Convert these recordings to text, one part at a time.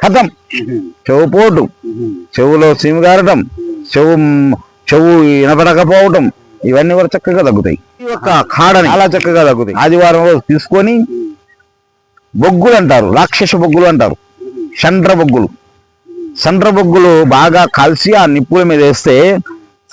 కథం. చెవు పోటు. చెవులో సీము గారటం. చెవు చెవు వినపడకపోవటం. ఇవన్నీ కూడా చక్కగా తగ్గుతాయి. ఈ యొక్క కాడని. చాలా చక్కగా తగ్గుతాయి. ఆదివారం రోజు తీసుకొని బొగ్గులు అంటారు. రాక్షస బొగ్గులు అంటారు. చండ్ర బొగ్గులు. చండ్ర బొగ్గులు బాగా కాల్చి ఆ నిప్పుల మీద వేస్తే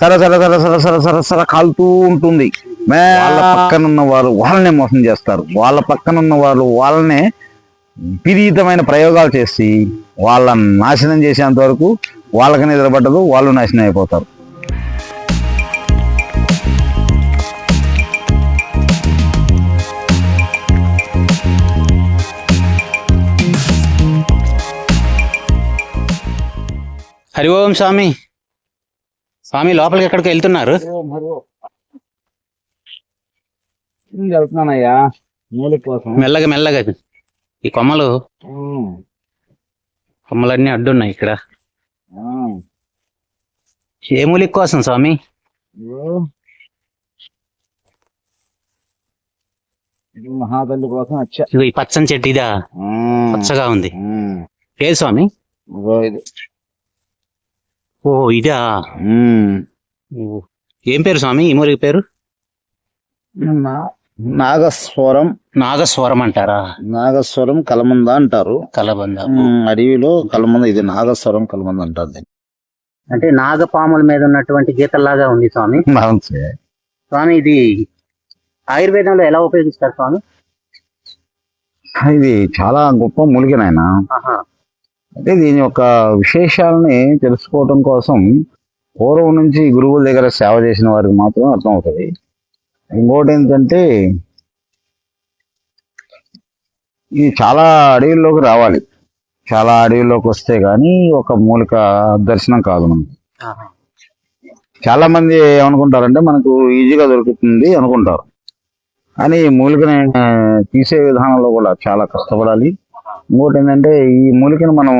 సర సర సర సర సర సర సర కాలుతూ ఉంటుంది. వాళ్ళ పక్కన ఉన్న వారు వాళ్ళనే మోసం చేస్తారు. వాళ్ళ పక్కన ఉన్న వాళ్ళు వాళ్ళనే విపరీతమైన ప్రయోగాలు చేసి వాళ్ళని నాశనం చేసేంత వరకు వాళ్ళకి నిద్రపట్టదు వాళ్ళు నాశనం అయిపోతారు. హరి ఓం స్వామి. స్వామి లోపలికి ఎక్కడికి వెళ్తున్నారు? వెళ్తున్నానయ్యా? మూలి కోసం. మెల్లగా మెల్లగా. ఈ కొమ్మలు? కొమ్మలన్నీ అడ్డున్నాయి ఇక్కడ. ఏ మూలిక కోసం స్వామి? మహాతల్లి కోసం వచ్చా ఈ పచ్చని చెట్టు ఇదా? పచ్చగా ఉంది. ఏది స్వామి? ఓ ఇదా. ఏం పేరు స్వామి? ఈ మూలిక పేరు? నాగస్వరం. నాగస్వరం అంటారా? నాగస్వరం కలమంద అంటారు. కలబంద అడవిలో కలమంద ఇది నాగస్వరం కలమంద అంటారు. అంటే నాగపాముల మీద ఉన్నటువంటి గీతల్లాగా ఉంది స్వామి. స్వామి ఇది ఆయుర్వేదంలో ఎలా ఉపయోగిస్తారు స్వామి? ఇది చాలా గొప్ప మూలిక నాయన. అంటే దీని యొక్క విశేషాలని తెలుసుకోవటం కోసం పూర్వం నుంచి గురువుల దగ్గర సేవ చేసిన వారికి మాత్రం అర్థమవుతుంది. ఇంకోటి ఏంటంటే ఇది చాలా అడవుల్లోకి రావాలి. చాలా అడవుల్లోకి వస్తే కానీ ఒక మూలిక దర్శనం కాదు మనకి. చాలా మంది ఏమనుకుంటారంటే మనకు ఈజీగా దొరుకుతుంది అనుకుంటారు. కానీ ఈ మూలికని తీసే విధానంలో కూడా చాలా కష్టపడాలి. ఇంకోటి ఏంటంటే ఈ మూలికను మనం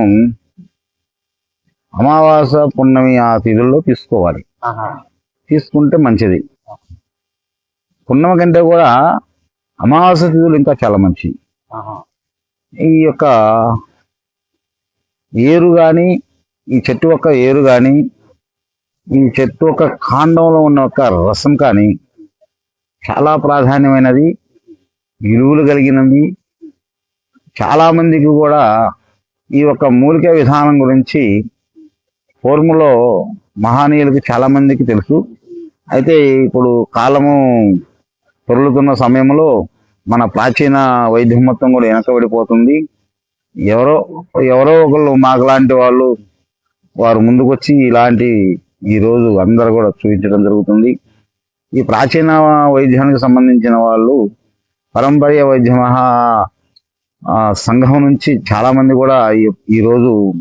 అమావాస పున్నమి ఆ తిథుల్లో తీసుకోవాలి. తీసుకుంటే మంచిది. పున్నమి కంటే కూడా అమావాస తిథులు ఇంకా చాలా మంచివి. ఈ యొక్క ఏరు కానీ ఈ చెట్టు యొక్క ఏరు కానీ ఈ చెట్టు యొక్క కాండంలో ఉన్న ఒక రసం కానీ చాలా ప్రాధాన్యమైనది విలువలు కలిగినది చాలా మందికి కూడా ఈ యొక్క మూలిక విధానం గురించి పూర్వములో మహానీయులకి చాలా మందికి తెలుసు. అయితే ఇప్పుడు కాలము పొరులుతున్న సమయంలో మన ప్రాచీన వైద్యం మొత్తం కూడా వెనకబడిపోతుంది. ఎవరో ఎవరో ఒకళ్ళు మాకులాంటి వాళ్ళు వారు ముందుకొచ్చి ఇలాంటి ఈ రోజు అందరు కూడా చూపించడం జరుగుతుంది. ఈ ప్రాచీన వైద్యానికి సంబంధించిన వాళ్ళు పరంపర్య వైద్య మహా సంఘం నుంచి చాలామంది కూడా ఈ-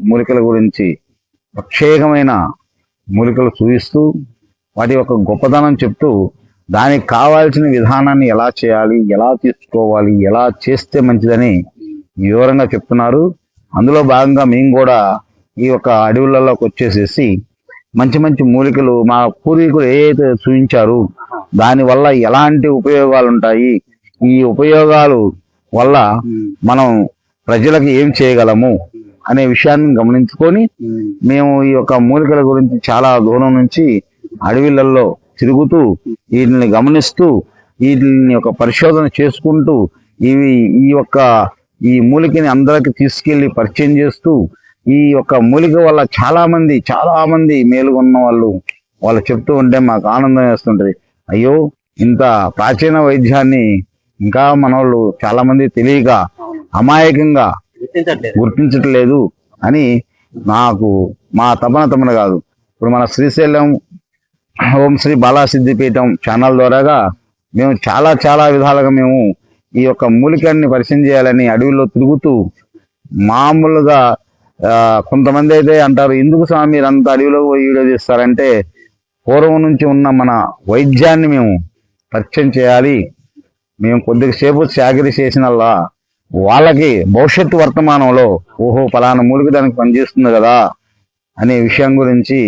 మూలికల గురించి ప్రత్యేకమైన మూలికలు చూపిస్తూ వాటి యొక్క గొప్పతనం చెప్తూ దానికి కావాల్సిన విధానాన్ని ఎలా చేయాలి ఎలా తీసుకోవాలి ఎలా చేస్తే మంచిదని వివరంగా చెప్తున్నారు. అందులో భాగంగా మేము కూడా ఈ యొక్క అడవులలోకి వచ్చేసేసి మంచి మంచి మూలికలు మా పూర్వీకులు ఏదైతే చూపించారు దానివల్ల ఎలాంటి ఉపయోగాలు ఉంటాయి ఈ ఉపయోగాలు వల్ల మనం ప్రజలకు ఏం చేయగలము అనే విషయాన్ని గమనించుకొని మేము ఈ యొక్క మూలికల గురించి చాలా దూరం నుంచి అడవిలలో తిరుగుతూ వీటిని గమనిస్తూ వీటిని యొక్క పరిశోధన చేసుకుంటూ ఇవి ఈ యొక్క ఈ మూలికని అందరికి తీసుకెళ్ళి పరిచయం చేస్తూ ఈ యొక్క మూలిక వల్ల చాలా మంది చాలా మంది మేలుగొన్న వాళ్ళు వాళ్ళు చెప్తూ ఉంటే మాకు ఆనందం వేస్తుంటది. అయ్యో ఇంత ప్రాచీన వైద్యాన్ని ఇంకా మన వాళ్ళు చాలా మంది తెలియక అమాయకంగా గుర్తించట్లేదు. అని నాకు మా తపన తపన కాదు. ఇప్పుడు మన శ్రీశైలం ఓం శ్రీ బాలాసిద్ధిపీఠం ఛానల్ ద్వారాగా మేము చాలా చాలా విధాలుగా మేము ఈ యొక్క మూలికల్ని పరిచయం చేయాలని అడవిలో తిరుగుతూ మామూలుగా కొంతమంది అయితే అంటారు ఎందుకు స్వామి మీరంతా అడవిలో వీడియో తీస్తారంటే పూర్వం నుంచి ఉన్న మన వైద్యాన్ని మేము పరిచయం చేయాలి. మేము కొద్దిసేపు చాకరీ చేసినల్లా వాళ్ళకి భవిష్యత్తు వర్తమానంలో ఓహో పలానా మూలిక దానికి పనిచేస్తుంది కదా అనే విషయం గురించి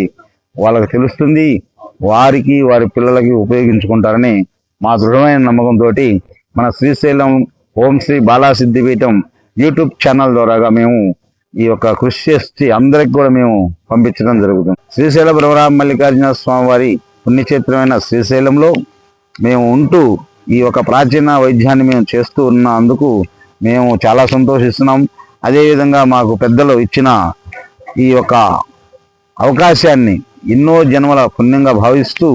వాళ్ళకి తెలుస్తుంది. వారికి వారి పిల్లలకి ఉపయోగించుకుంటారని మా దృఢమైన నమ్మకంతో మన శ్రీశైలం ఓం శ్రీ బాలాసిద్ధిపీఠం యూట్యూబ్ ఛానల్ ద్వారాగా మేము ఈ యొక్క కృషి చేసి అందరికి కూడా మేము పంపించడం జరుగుతుంది. శ్రీశైల బ్రహ్మరామ మల్లికార్జున స్వామి వారి పుణ్యక్షేత్రమైన శ్రీశైలంలో మేము ఉంటూ ఈ యొక్క ప్రాచీన వైద్యాన్ని మేము చేస్తూ ఉన్నందుకు మేము చాలా సంతోషిస్తున్నాం. అదేవిధంగా మాకు పెద్దలు ఇచ్చిన ఈ యొక్క అవకాశాన్ని ఎన్నో జన్మల పుణ్యంగా భావిస్తూ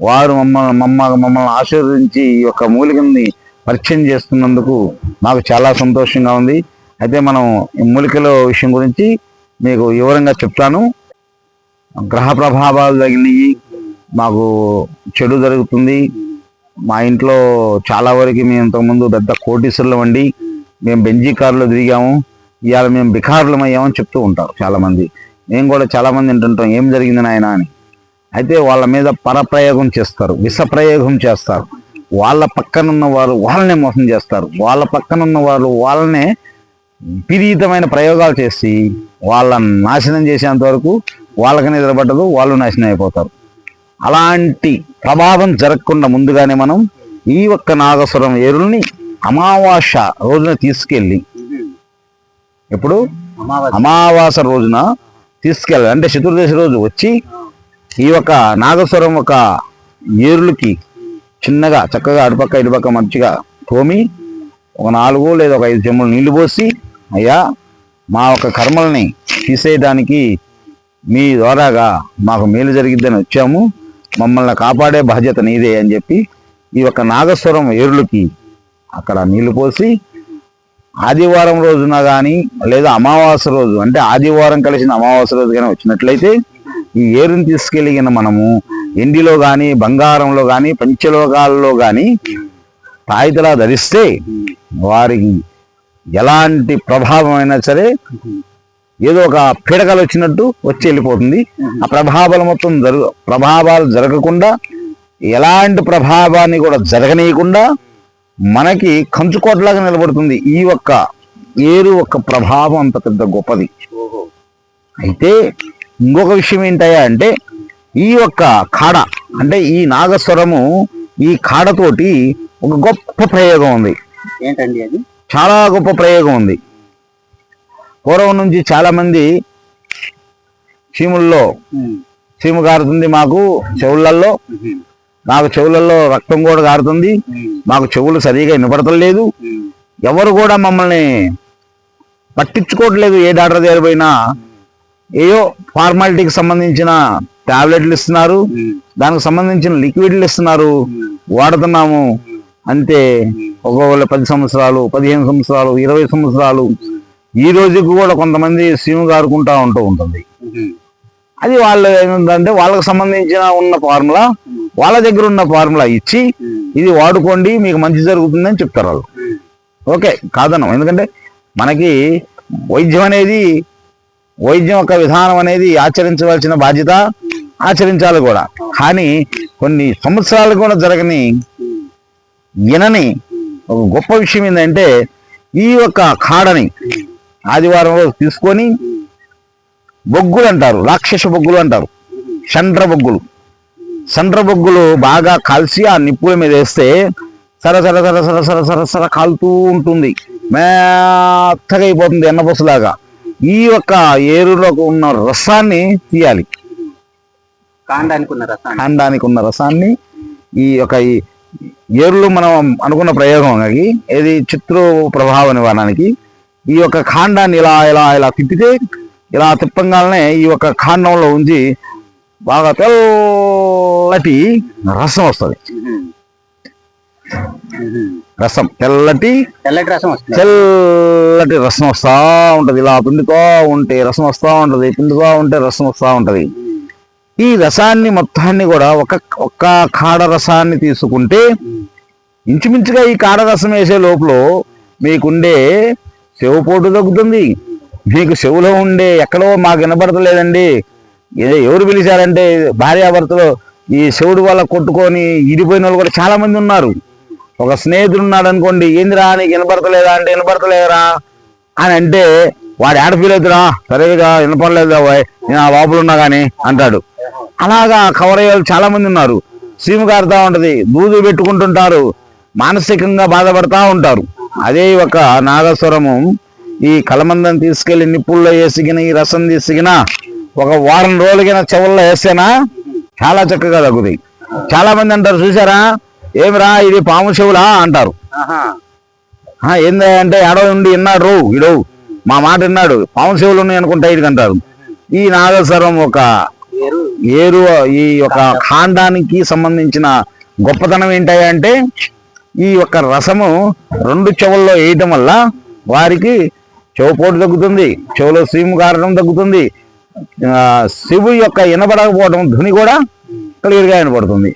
వారు మమ్మల్ని మమ్మ మమ్మల్ని ఆశీర్వదించి ఈ యొక్క మూలికల్ని పరిచయం చేస్తున్నందుకు మాకు చాలా సంతోషంగా ఉంది. అయితే మనం ఈ మూలికల విషయం గురించి మీకు వివరంగా చెప్తాను. గ్రహ ప్రభావాలు తగిలినవి మాకు చెడు జరుగుతుంది. మా ఇంట్లో చాలా వరకు మేము ఇంతకుముందు పెద్ద కోటీసులు వండి మేము బెంజీ కారులో తిరిగాము ఇవాళ మేము బికారులం అయ్యామని చెప్తూ ఉంటారు చాలామంది. మేము కూడా చాలా మంది వింటుంటాం ఏం జరిగింది నాయన అని. అయితే వాళ్ళ మీద పరప్రయోగం చేస్తారు విషప్రయోగం చేస్తారు. వాళ్ళ పక్కనున్న వారు వాళ్ళనే మోసం చేస్తారు. వాళ్ళ పక్కనున్న వారు వాళ్ళనే విపరీతమైన ప్రయోగాలు చేసి వాళ్ళని నాశనం చేసేంత వరకు వాళ్ళకి నిద్రపట్టదు వాళ్ళు నాశనం అయిపోతారు. అలాంటి ప్రభావం జరగకుండా ముందుగానే మనం ఈ ఒక్క నాగస్వరం ఏరుల్ని అమావాస్య రోజున తీసుకెళ్ళి ఇప్పుడు అమావాస రోజున తీసుకెళ్ళాలి. అంటే చతుర్దశి రోజు వచ్చి ఈ యొక్క నాగస్వరం ఒక ఏరులకి చిన్నగా చక్కగా అటుపక్క ఇటుపక్క మంచిగా తోమి ఒక నాలుగు లేదా ఒక ఐదు చెమ్ములు నీళ్ళు పోసి అయ్యా మా యొక్క కర్మల్ని తీసేయడానికి మీ ద్వారాగా మాకు మేలు జరిగిద్దని వచ్చాము. మమ్మల్ని కాపాడే బాధ్యత నీదే అని చెప్పి ఈ యొక్క నాగస్వరం ఏరులకి అక్కడ నీళ్ళు పోసి ఆదివారం రోజున కానీ లేదా అమావాస్య రోజు అంటే ఆదివారం కలిసిన అమావాస్య రోజు కానీ వచ్చినట్లయితే ఈ ఏరుని తీసుకెళ్ళిన మనము ఎండిలో కానీ బంగారంలో కానీ పంచలోకాల్లో కానీ తాయితలా ధరిస్తే వారికి ఎలాంటి ప్రభావం అయినా సరే ఏదో ఒక పీడకలు వచ్చినట్టు వచ్చి వెళ్ళిపోతుంది. ఆ ప్రభావాలు మొత్తం జరుగు ప్రభావాలు జరగకుండా ఎలాంటి ప్రభావాన్ని కూడా జరగనీయకుండా మనకి కంచుకోటలాగా నిలబడుతుంది. ఈ ఒక్క ఏరు ఒక్క ప్రభావం అంత పెద్ద గొప్పది. అయితే ఇంకొక విషయం ఏంటయ్యా అంటే ఈ యొక్క కాడ అంటే ఈ నాగస్వరము ఈ కాడతోటి ఒక గొప్ప ప్రయోగం ఉంది. ఏంటండి అది? చాలా గొప్ప ప్రయోగం ఉంది. పూర్వం నుంచి చాలా మంది చీముల్లో చీము కారుతుంది మాకు చెవులల్లో. నాకు చెవులలో రక్తం కూడా కారుతుంది. మాకు చెవులు సరిగా వినపడతలేదు ఎవరు కూడా మమ్మల్ని పట్టించుకోవట్లేదు ఏ డాక్టర్ దగ్గర పోయినా. ఏయో ఫార్మాలిటీకి సంబంధించిన టాబ్లెట్లు ఇస్తున్నారు. దానికి సంబంధించిన లిక్విడ్లు ఇస్తున్నారు. వాడుతున్నాము. అంతే ఒకవేళ పది సంవత్సరాలు పదిహేను సంవత్సరాలు ఇరవై సంవత్సరాలు. ఈ రోజుకి కూడా కొంతమంది సీము గారుకుంటా ఉంటూ ఉంటుంది. అది వాళ్ళు ఏంటంటే వాళ్ళకి సంబంధించిన ఉన్న ఫార్ములా. వాళ్ళ దగ్గర ఉన్న ఫార్ములా ఇచ్చి ఇది వాడుకోండి మీకు మంచి జరుగుతుందని చెప్తారు వాళ్ళు. ఓకే కాదన్నాం ఎందుకంటే మనకి వైద్యం అనేది వైద్యం యొక్క విధానం అనేది ఆచరించవలసిన బాధ్యత ఆచరించాలి కూడా. కానీ కొన్ని సంవత్సరాలు కూడా జరగని వినని ఒక గొప్ప విషయం ఏంటంటే ఈ యొక్క కాడని ఆదివారం రోజు తీసుకొని బొగ్గులు అంటారు రాక్షస బొగ్గులు అంటారు. చండ్ర బొగ్గులు. చండ్ర బొగ్గులు బాగా కాల్చి ఆ నిప్పుల మీద వేస్తే సర సర సర సర సర సర సర కాలుతూ ఉంటుంది. మెత్తగా అయిపోతుంది ఎన్నపొసలాగా ఈ యొక్క ఏరులోకి ఉన్న రసాన్ని తీయాలి. కాండానికి ఉన్న రసాన్ని. కాండానికి ఉన్న రసాన్ని ఈ యొక్క ఈ ఏరులు మనం అనుకున్న ప్రయోగం అది. ఏది? చిత్రు ప్రభావ నివారణకి ఈ యొక్క కాండాన్ని ఇలా ఇలా ఇలా తిప్పితే ఇలా తిప్పంగానే ఈ యొక్క కాండంలో ఉంచి బాగా తెల్లటి రసం వస్తుంది. రసం తెల్లటి తెల్లటి రసం వస్తుంది. తెల్లటి రసం వస్తా ఉంటది. ఇలా పిండుతూ ఉంటే రసం వస్తా ఉంటది. పిండుతూ ఉంటే రసం వస్తా ఉంటది. ఈ రసాన్ని మొత్తాన్ని కూడా ఒక ఒక్క కాడ రసాన్ని తీసుకుంటే ఇంచుమించుగా ఈ కాడ రసం వేసే లోపల మీకుండే చెవుపోటు తగ్గుతుంది. మీకు చెవులో ఉండే ఎక్కడో మాకు వినపడతలేదండి ఏ- ఎవరు పిలిచారంటే భార్యాభర్తలు ఈ శివుడు వల్ల కొట్టుకొని ఇడిపోయిన వాళ్ళు కూడా చాలా మంది ఉన్నారు. ఒక స్నేహితుడు ఉన్నాడు అనుకోండి ఏందిరా నీకు వినపడతలేదా? అంటే వినపడతలేదురా. అని అంటే వాడు ఆడ ఫీల్ అవుతురా సరిగా వినపడలేదా నేను ఆ లోపల ఉన్నా కానీ అంటాడు. అలాగా కవర్ అయ్యే చాలా మంది ఉన్నారు. సీము కారుతా ఉంటది దూదు పెట్టుకుంటుంటారు మానసికంగా బాధపడతా ఉంటారు. అదే ఒక నాగస్వరము ఈ కలమందం తీసుకెళ్ళి నిప్పుల్లో వేసిగిన ఈ రసం తీసుగిన ఒక వారం రోజులకిన చెవుల్లో వేస్తేనా? చాలా చక్కగా తగ్గుతాయి చాలా మంది అంటారు చూసారా ఏమిరా ఇది పాము చెవులా అంటారు. ఏంది అంటే ఏడో నుండి విన్నాడు ఇడు. మా మాట విన్నాడు. పాము చెవులు ఉన్నాయి అనుకుంటా ఇది అంటారు. ఈ నాగస్వరం ఒక ఏరు. ఈ యొక్క ఖాండానికి సంబంధించిన గొప్పతనం ఏంటంటే ఈ యొక్క రసము రెండు చెవుల్లో వేయటం వల్ల వారికి చెవుపోటు తగ్గుతుంది చెవులో సీము కారడం తగ్గుతుంది ఆ, యొక్క వినబడకపోవడం ధ్వని కూడా క్లియర్గా వినపడుతుంది